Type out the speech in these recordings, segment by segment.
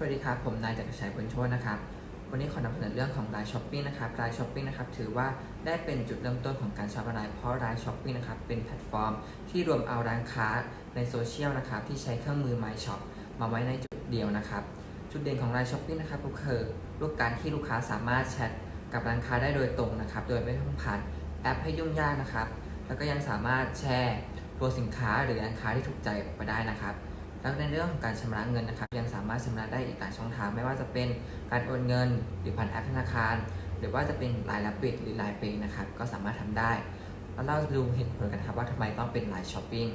สวัสดีครับ ผมนายจักรชัยบุญโชตนะครับ วันนี้ขอนำเสนอเรื่องของรายช้อปปิ้งนะครับรายช้อปปิ้งนะครับถือว่าได้เป็นจุดเริ่มต้นของการช้อปออนไลน์เพราะรายช้อปปิ้งนะครับเป็นแพลตฟอร์ม ที่รวมเอาร้านค้าในโซเชียลนะครับที่ใช้เครื่องมือ My Shop มาไว้ในจุดเดียวนะครับ จุดเด่นของรายช้อปปิ้งนะครับก็คือรูปการที่ลูกค้าสามารถแชทกับร้านค้าได้โดยตรงนะครับโดยไม่ต้องผ่านแอปให้ยุ่งยากนะครับ แล้วก็ยังสามารถแชร์ตัวสินค้าหรือร้านค้าที่ถูกใจออกไปได้นะครับ แล้วในเรื่องของการชำระเงินนะครับ ยังสามารถชำระได้อีกหลายช่องทางไม่ว่าจะเป็นการโอนเงิน หรือผ่านแอปธนาคาร หรือว่าจะเป็นรายรับบิดหรือรายเปย์นะครับก็สามารถทำได้แล้วเราดูเหตุผลกันครับว่าทำไมต้องเป็นรายช้อปปิ้ง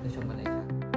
ไปชมกันเลยครับ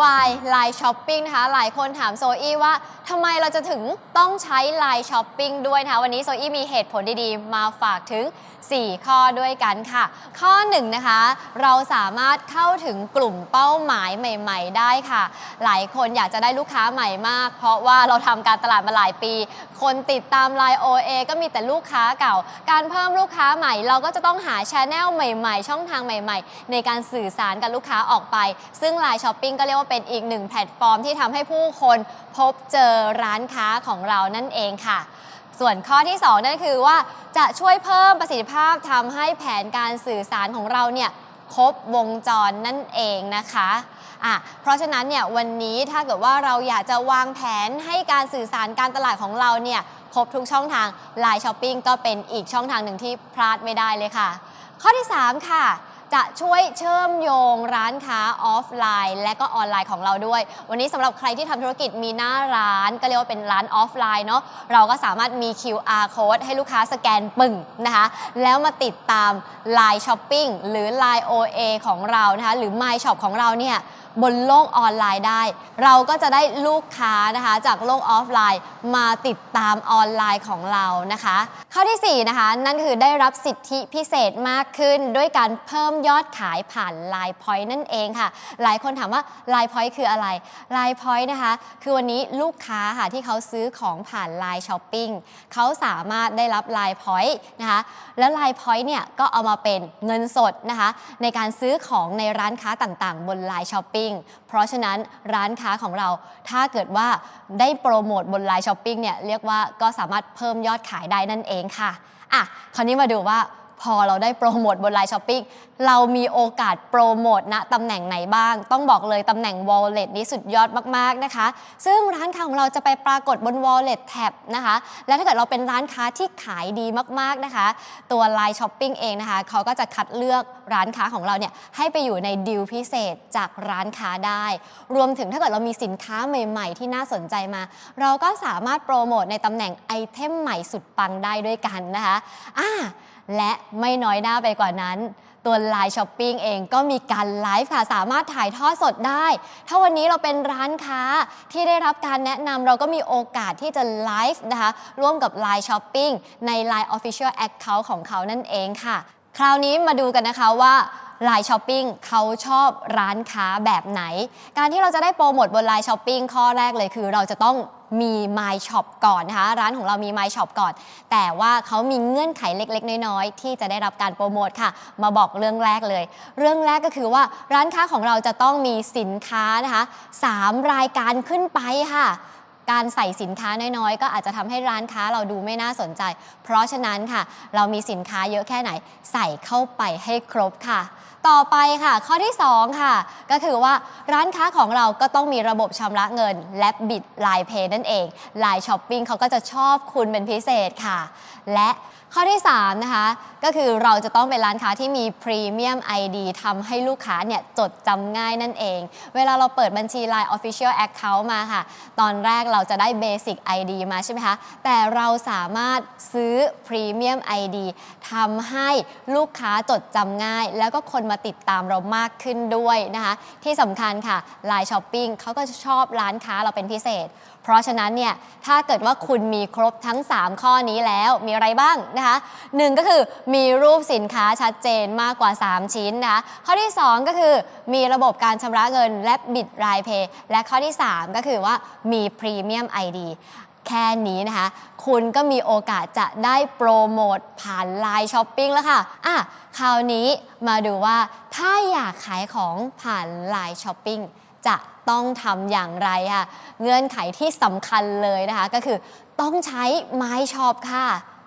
วายไลน์ช้อปปิ้งนะคะ หลายคนถามโซอี้ว่าทำไมเราจะถึงต้องใช้ไลน์ช้อปปิ้งด้วยนะคะ วันนี้โซอี้มีเหตุผลดีๆ มาฝากถึง 4 ข้อด้วยกันค่ะ ข้อ1นนะคะ เราสามารถเข้าถึงกลุ่มเป้าหมายใหม่ ๆ ได้ค่ะ หลายคนอยากจะได้ลูกค้าใหม่มาก เพราะว่าเราทำการตลาดมาหลายปี คนติดตามไลน์ OA ก็มีแต่ลูกค้าเก่า การเพิ่มลูกค้าใหม่ เราก็จะต้องหาชแนลใหม่ ๆ ช่องทางใหม่ ๆ ในการสื่อสารกับลูกค้าออกไป ซึ่งไลน์ช้อปปิ้งก็เรียกว่าเป็นอีกหนึ่งแพลตฟอร์มที่ทำให้ผู้คนพบเจอร้านค้าของเรานั่นเองค่ะ ส่วนข้อที่ 2 นั่นคือว่าจะช่วยเพิ่มประสิทธิภาพทำให้แผนการสื่อสารของเราเนี่ยครบวงจรนั่นเองนะคะอะเพราะฉะนั้นเนี่ยวันนี้ถ้าเกิดว่าเราอยากจะวางแผนให้การสื่อสารการตลาดของเราเนี่ยครบทุกช่องทาง Line Shopping ก็เป็นอีกช่องทางหนึ่งที่พลาดไม่ได้เลยค่ะ ข้อที่ 3 ค่ะ จะช่วยเชื่อมโยงร้านค้าออฟไลน์ และก็ออนไลน์ของเราด้วย วันนี้สำหรับใครที่ทำธุรกิจมีหน้าร้าน ก็เรียกว่าเป็นร้านออฟไลน์เนาะเราก็สามารถมี QR code ให้ลูกค้าสแกนปึ่งนะคะแล้วมาติดตาม Line Shopping หรือ Line OA ของเรานะคะหรือ My Shop ของเราเนี่ย บนโลกออนไลน์ได้ เราก็จะได้ลูกค้านะคะจากโลกออฟไลน์มาติดตามออนไลน์ของเรานะคะ ข้อทีสี่ 4 นะคะ นั่นคือได้รับสิทธิพิเศษมากขึ้น ด้วยการเพิ่มยอดขายผ่าน Line Point นั่นเองค่ะ หลายคนถามว่า Line Point คืออะไร Line Point นะคะ คือวันนี้ลูกค้าค่ะที่เขาซื้อของผ่าน Line Shopping เขาสามารถได้รับ Line Point นะคะแล้ว Line Point เนี่ยก็เอามาเป็นเงินสดนะคะในการซื้อของในร้านค้าต่างๆ บน Line Shopping เพราะฉะนั้นร้านค้าของเราถ้าเกิดว่าได้โปรโมทบน Line Shopping เนี่ยเรียกว่าก็สามารถเพิ่มยอดขายได้นั่นเองค่ะอะคราวนี้มาดูว่าพอเราได้โปรโมทบน Line Shopping เรามีโอกาสโปรโมทณตำแหน่งไหนบ้าง ต้องบอกเลยตำแหน่ง Wallet นี้สุดยอดมาก ๆ นะคะ ซึ่งร้านค้าของเราจะไปปรากฏบน Wallet Tab นะคะ และถ้าเกิดเราเป็นร้านค้าที่ขายดีมาก ๆ นะคะ ตัว Line Shopping เองนะคะ เขาก็จะคัดเลือก ร้านค้าของเราเนี่ยให้ไปอยู่ในดีลพิเศษจากร้านค้าได้ รวมถึงถ้าเกิดเรามีสินค้าใหม่ ๆ ที่น่าสนใจมา เราก็สามารถโปรโมทในตำแหน่งไอเทมใหม่สุดปังได้ด้วยกันนะคะอ่าและไม่น้อยหน้าไปกว่านั้นตัว Line Shopping เองก็มีการไลฟ์ค่ะสามารถถ่ายทอดสดได้ ถ้าวันนี้เราเป็นร้านค้าที่ได้รับการแนะนำเราก็มีโอกาสที่จะไลฟ์นะคะร่วมกับ Line Shopping ใน Line Official Account ของเขานั่นเองค่ะ คราวนี้มาดูกันนะคะว่า Line Shopping เขาชอบร้านค้าแบบไหน การที่เราจะได้โปรโมทบน Line Shopping ข้อแรกเลยคือ เราจะต้องมี My Shop ก่อนนะคะ ร้านของเรามี My Shop ก่อน แต่ว่าเขามีเงื่อนไขเล็ก ๆ น้อย ๆ ที่จะได้รับการโปรโมทค่ะ มาบอกเรื่องแรกเลย เรื่องแรกก็คือว่าร้านค้าของเราจะต้องมีสินค้านะคะ 3 รายการขึ้นไปค่ะ การใส่สินค้าน้อยๆ ก็อาจจะทำให้ร้านค้าเราดูไม่น่าสนใจ เพราะฉะนั้นค่ะ เรามีสินค้าเยอะแค่ไหนใส่เข้าไปให้ครบค่ะ ต่อไปค่ะ ข้อที่ 2 ค่ะ ก็คือว่าร้านค้าของเราก็ต้องมีระบบชำระเงิน และบิดลน์เพย์นั่นเองไลน์ช้อปปิ้งเขาก็จะชอบคุณเป็นพิเศษค่ะ และข้อที่ 3 นะคะ ก็คือเราจะต้องเป็นร้านค้าที่มีพรีเมียม ID ทำให้ลูกค้าเนี่ยจดจำง่ายนั่นเอง เวลาเราเปิดบัญชี Line Official Account มาค่ะ ตอนแรกเราจะได้ Basic ID มาใช่ไหมคะ แต่เราสามารถซื้อพรีเมียม ID ทำให้ลูกค้าจดจำง่าย แล้วก็คนมาติดตามเรามากขึ้นด้วยนะคะ ที่สำคัญค่ะ Line Shopping เขาก็ชอบร้านค้าเราเป็นพิเศษ เพราะฉะนั้นเนี่ยถ้าเกิดว่าคุณมีครบทั้ง 3 ข้อนี้แล้วมีอะไรบ้างนะคะหนึ่งก็คือมีรูปสินค้าชัดเจนมากกว่า 3 ชิ้นนะคะข้อที่ 2 ก็คือมีระบบการชำระเงินและบิดรายเพย์และข้อที่ 3 ก็คือว่ามีพรีเมียม ID แค่นี้นะคะ คุณก็มีโอกาสจะได้โปรโมทผ่านไลน์ช้อปปิ้งแล้วค่ะอะ คราวนี้มาดูว่าถ้าอยากขายของผ่านไลน์ช้อปปิ้งจะต้องทำอย่างไรค่ะ เงื่อนไขที่สำคัญเลยนะคะ ก็คือต้องใช้ My Shop ค่ะ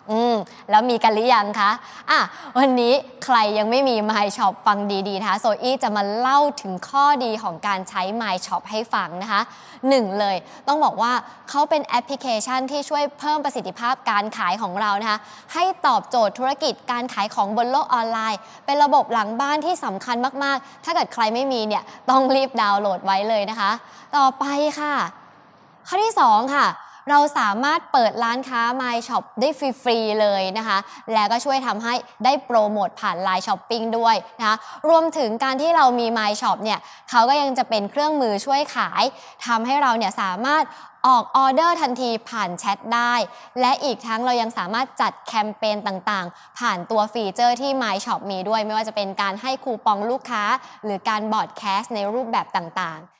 อืมแล้วมีกันหรือยังคะอะวันนี้ใครยังไม่มี My Shop ฟังดีๆนะคะโซอี้จะมาเล่าถึงข้อดีของการใช้ My Shop ให้ฟังนะคะหนึ่งเลยต้องบอกว่าเขาเป็นแอปพลิเคชันที่ช่วยเพิ่มประสิทธิภาพการขายของเรานะคะให้ตอบโจทย์ธุรกิจการขายของบนโลกออนไลน์ เป็นระบบหลังบ้านที่สำคัญมากๆ ถ้าเกิดใครไม่มีเนี่ยต้องรีบดาวน์โหลดไว้เลยนะคะ ต่อไปค่ะ ข้อที่ 2 ค่ะ เราสามารถเปิดร้านค้า My Shop ได้ฟรีๆเลยนะคะ แล้วก็ช่วยทำให้ได้โปรโมทผ่าน Line Shopping ด้วยนะคะรวมถึงการที่เรามี My Shop เนี่ยเขาก็ยังจะเป็นเครื่องมือช่วยขายทำให้เราเนี่ยสามารถออกออเดอร์ทันทีผ่านแชทได้ และอีกทั้งเรายังสามารถจัดแคมเปญต่างๆ ผ่านตัวฟีเจอร์ที่ My Shop มีด้วย ไม่ว่าจะเป็นการให้คูปองลูกค้า หรือการบอร์ดแคสต์ในรูปแบบต่างๆ